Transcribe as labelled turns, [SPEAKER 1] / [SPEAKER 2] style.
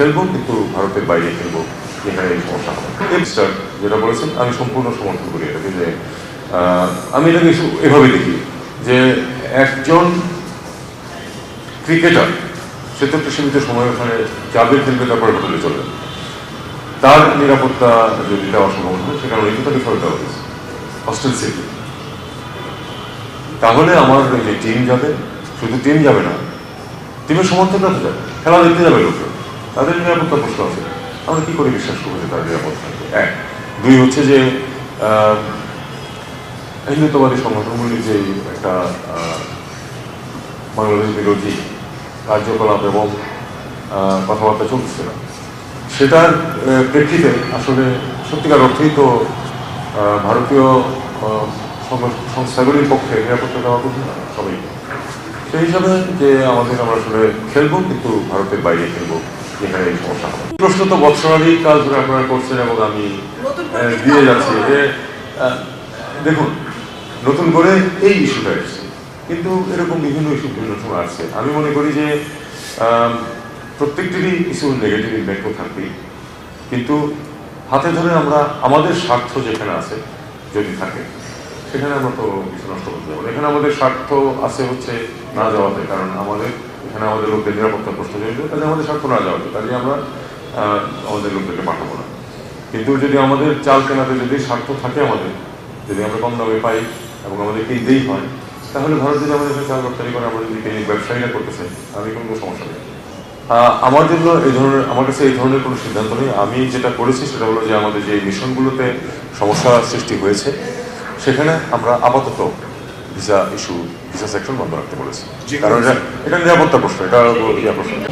[SPEAKER 1] খেলব কিন্তু ভারতের বাইরে খেলব যেখানে এই সমস্যা হবে। যেটা বলেছেন, আমি সম্পূর্ণ সমর্থন করি এটাকে, যে আমি এটাকে এভাবে দেখি, যে একজন ক্রিকেটার সে তো একটা সীমিত সময় ওখানে যাবে খেলবে, তারপরে হোটেলে চলবে। তার নিরাপত্তা যদি দেওয়া সম্ভব হয়, সে কারণে কিন্তু তাকে ফেরত দেওয়া হয়েছে হস্টেল সিটি তাহলে আমার যে টিম যাবে, শুধু টিম যাবে না টিমের সমর্থকরা তো যাবে, খেলা দেখতে যাবে লোকরা তাদের নিরাপত্তা প্রশ্ন আছে। আমরা কি করে বিশ্বাস করব যে তার নিরাপদ থাকবে এক। দুই হচ্ছে যে হিন্দুত্ববাদী সংগঠনগুলির যে একটা বাংলাদেশ বিরোধী কার্যকলাপ এবং কথাবার্তা চলছিল সেটার আহ, প্রেক্ষিতে আসলে সত্যিকার অর্থেই তো ভারতীয় সংস্থাগুলির পক্ষে নিরাপত্তা দেওয়া কঠিন না সবাই সেই হিসাবে যে আমাদের আমরা আসলে খেলব কিন্তু ভারতের বাইরে খেলব। যেখানে এই সমস্যা প্রশ্ন তো বৎসরাধিক কাল ধরে আপনারা করছেন এবং আমি দিয়ে যাচ্ছি যে দেখুন নতুন করে এই ইস্যুটা এসছে। কিন্তু এরকম বিভিন্ন ইস্যু বিভিন্ন সময় আসছে। আমি মনে করি যে প্রত্যেকটিরই কিছু নেগেটিভ ইম্প্যাক্টও থাকবেই। কিন্তু হাতে ধরে আমরা আমাদের স্বার্থ যেখানে আছে যদি থাকে সেখানে আমরা তো কিছু নষ্ট করতে না। এখানে আমাদের স্বার্থ আছে হচ্ছে না যাওয়াতে কারণ আমাদের এখানে আমাদের লোকদের নিরাপত্তার প্রশ্ন জড়িত কাজে আমাদের স্বার্থ না যাওয়াতে কাজে আমরা আমাদের লোকদেরকে পাঠাবো না। কিন্তু যদি আমাদের চাল কেনাতে যদি স্বার্থ থাকে আমাদের, যদি আমরা কম দামে পাই এবং আমাদের কিনতেই হয়, তাহলে ভারত যদি আমাদের এখানে চাল রপ্তানি করে, আমরা যদি কিনি ব্যবসায়ীরা করতেছে আমি কোনো সমস্যা নেই। আমার জন্য এই ধরনের, আমার কাছে এই ধরনের কোনো সিদ্ধান্ত নেই। আমি যেটা করেছি সেটা হলো যে আমাদের যে মিশনগুলোতে সমস্যা সৃষ্টি হয়েছে, সেখানে আমরা আপাতত ভিসা ইস্যু ভিসা সেকশন বন্ধ রাখতে বলেছে। কারণ এটা নিরাপত্তা প্রশ্ন এটা ইয়া প্রশ্ন।